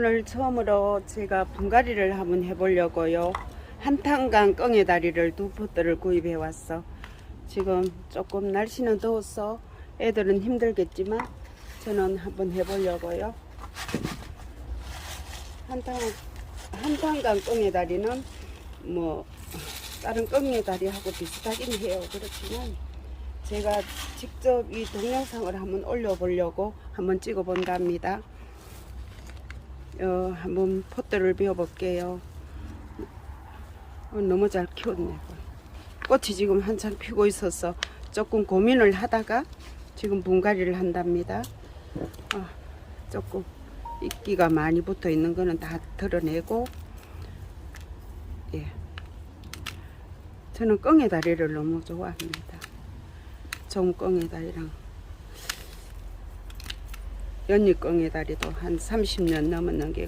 오늘 처음으로 제가 분갈이를 한번 해보려고요. 한탄강 껑의 다리를 두 포트를 구입해 왔어. 지금 조금 날씨는 더워서 애들은 힘들겠지만 저는 한번 해보려고요. 한탄 한탄강 껑의 다리는 뭐 다른 껑의 다리하고 비슷하긴 해요. 그렇지만 제가 직접 이 동영상을 한번 올려보려고 한번 찍어본다 합니다. 어, 한번 포트를 비워볼게요. 어, 너무 잘 키웠네. 꽃이 지금 한창 피고 있어서 조금 고민을 하다가 지금 분갈이를 한답니다. 어, 조금 이끼가 많이 붙어 있는 거는 다 덜어내고, 예. 저는 껑의 다리를 너무 좋아합니다. 종껑의 다리랑 연잎껑의 다리도 한 30년 넘었는 게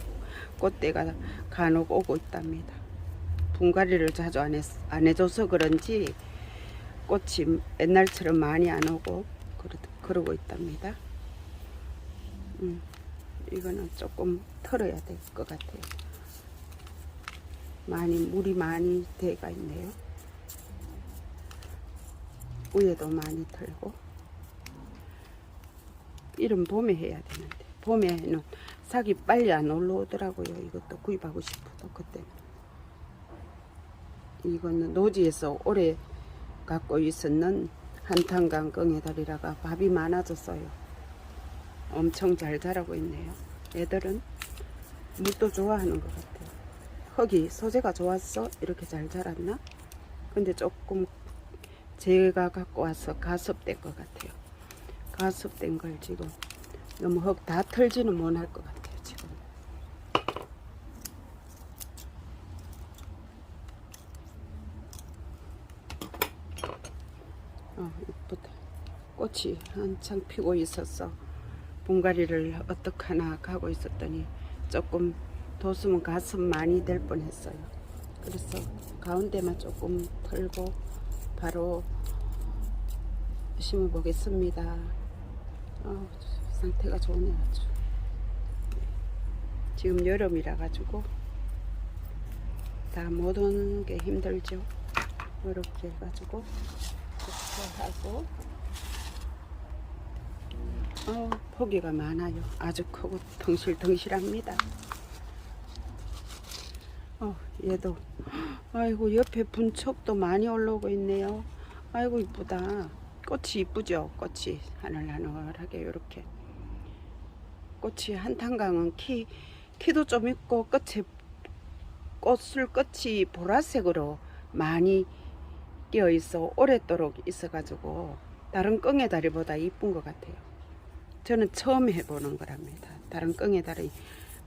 꽃대가 간혹 오고 있답니다. 분갈이를 자주 안, 했, 안 해줘서 그런지 꽃이 옛날처럼 많이 안 오고 그러, 그러고 있답니다. 음, 이거는 조금 털어야 될 것 같아요. 많이 물이 많이 돼가 있네요. 위에도 많이 털고 이런 봄에 해야 되는데 봄에는 삭이 빨리 안 올라오더라고요. 이것도 구입하고 싶어도 그때 이거는 노지에서 오래 갖고 있었는 한탄강 껑에다리라가 밥이 많아졌어요. 엄청 잘 자라고 있네요. 애들은 물도 좋아하는 것 같아요. 흙이 소재가 좋았어 이렇게 잘 자랐나? 근데 조금 제가 갖고 와서 가습된 것 같아요. 가습된 걸 지금 너무 흙 다 털지는 못할 것 같아요. 지금. 어, 이쁘다. 꽃이 한창 피고 있었어. 분갈이를 어떡하나 가고 있었더니 조금 도수면 가습 많이 될 뻔했어요. 그래서 가운데만 조금 털고 바로 심어 보겠습니다. 어, 상태가 좋네 아주. 지금 여름이라 가지고 다 못 오는 게 힘들죠. 이렇게 해가지고 이렇게 하고 어, 포기가 많아요. 아주 크고 덩실덩실합니다. 어, 얘도 아이고 옆에 분촉도 많이 올라오고 있네요. 아이고 이쁘다. 꽃이 이쁘죠? 꽃이 하늘하늘하게 이렇게 꽃이 한탄강은 키 키도 좀 있고 끝에 꽃술 끝이 보라색으로 많이 끼어 있어 오랫도록 있어 가지고 다른 껑의 다리보다 이쁜 것 같아요. 저는 처음 해보는 거랍니다. 다른 껑의 다리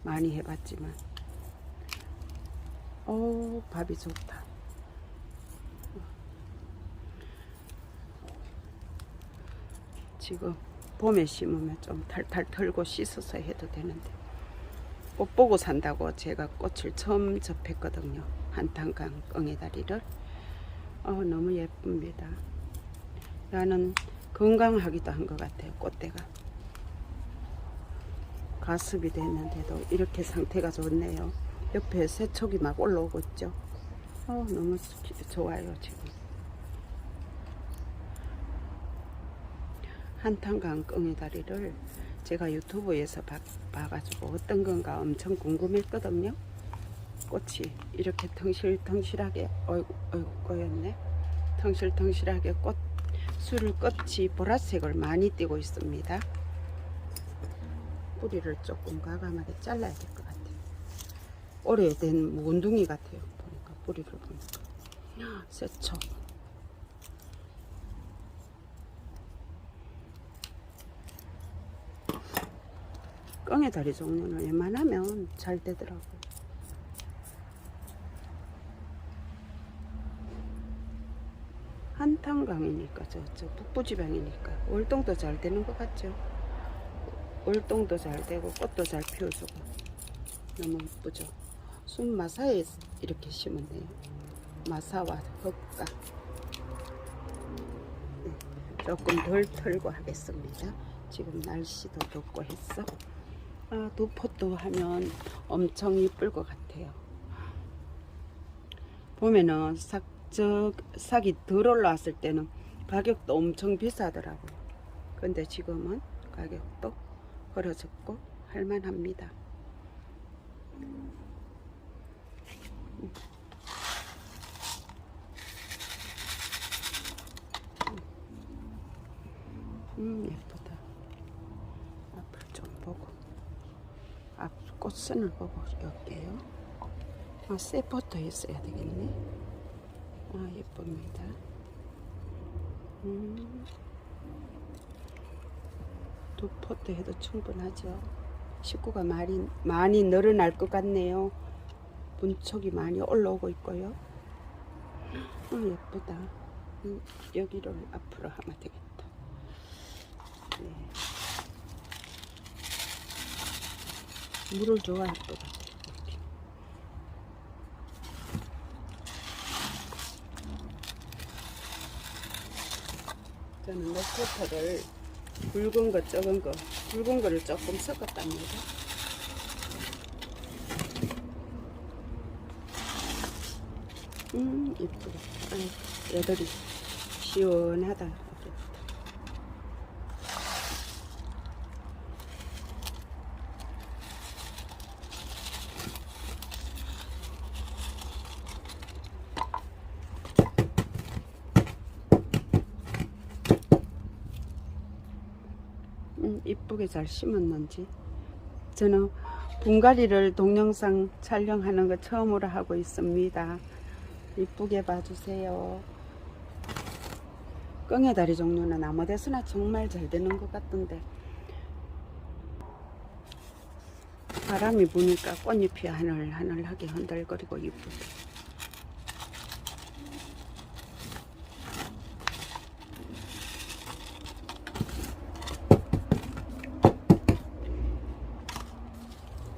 많이 해봤지만, 오 밥이 좋다. 지금 봄에 심으면 좀 탈탈 털고 씻어서 해도 되는데 꽃 보고 산다고 제가 꽃을 처음 접했거든요. 한탄강 껑의 다리를. 어, 너무 예쁩니다. 나는 건강하기도 한 것 같아요. 꽃대가. 가습이 됐는데도 이렇게 상태가 좋네요. 옆에 새촉이 막 올라오고 있죠. 어, 너무 좋아요, 지금. 한탄강 껑의 다리를 제가 유튜브에서 봐, 봐가지고 어떤 건가 엄청 궁금했거든요. 꽃이 이렇게 텅실텅실하게 어이구, 어이구 꼬였네. 텅실텅실하게 꽃 술을 끝이 보라색을 많이 띠고 있습니다. 뿌리를 조금 과감하게 잘라야 될 것 같아요. 오래된 몬둥이 같아요. 보니까 뿌리를 보니까 새초. 껑의 다리 종류는 웬만하면 잘 되더라고요. 한탄강이니까 저, 저 북부지방이니까 월동도 잘 되는 것 같죠. 월동도 잘 되고 꽃도 잘 피워주고 너무 이쁘죠. 순 마사에 이렇게 심으면 돼요. 마사와 흙가 네, 조금 덜 털고 하겠습니다. 지금 날씨도 덥고 했어. 아, 도포도 하면 엄청 이쁠 것 같아요. 보면은 싹, 저, 싹이 덜 올라왔을 때는 가격도 엄청 비싸더라고요. 근데 지금은 가격도 걸어졌고 할만합니다. 음 예쁘다. 앞을 좀 보고 앞 꽃선을 보고 열게요. 아 세포도 있어야 되겠네. 아 예쁩니다. 음. 두 포트 해도 충분하죠. 식구가 많이 많이 늘어날 것 같네요. 분촉이 많이 올라오고 있고요. 아 예쁘다. 음, 여기를 앞으로 하면 되겠다. 네. 물을 좋아할 것. 이렇게. 저는 녹포터를 굵은 거, 적은 거, 굵은 거를 조금 섞었답니다. 음, 이쁘다. 아이, 애들이 시원하다. 음, 이쁘게 잘 심었는지. 저는 분갈이를 동영상 촬영하는 거 처음으로 하고 있습니다. 이쁘게 봐주세요. 끙해다리 종류는 아무 데서나 정말 잘 되는 것 같던데 바람이 부니까 꽃잎이 하늘하늘하게 흔들거리고 이쁘다.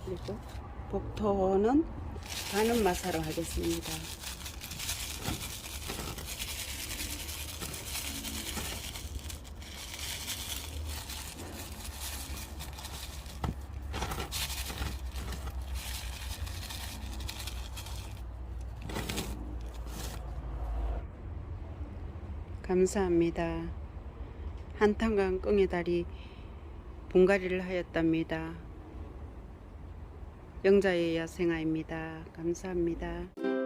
그리고 복토는 가는 마사로 하겠습니다. 감사합니다. 한탄강 끙의 다리 분갈이를 하였답니다. 영자의 야생아입니다. 감사합니다.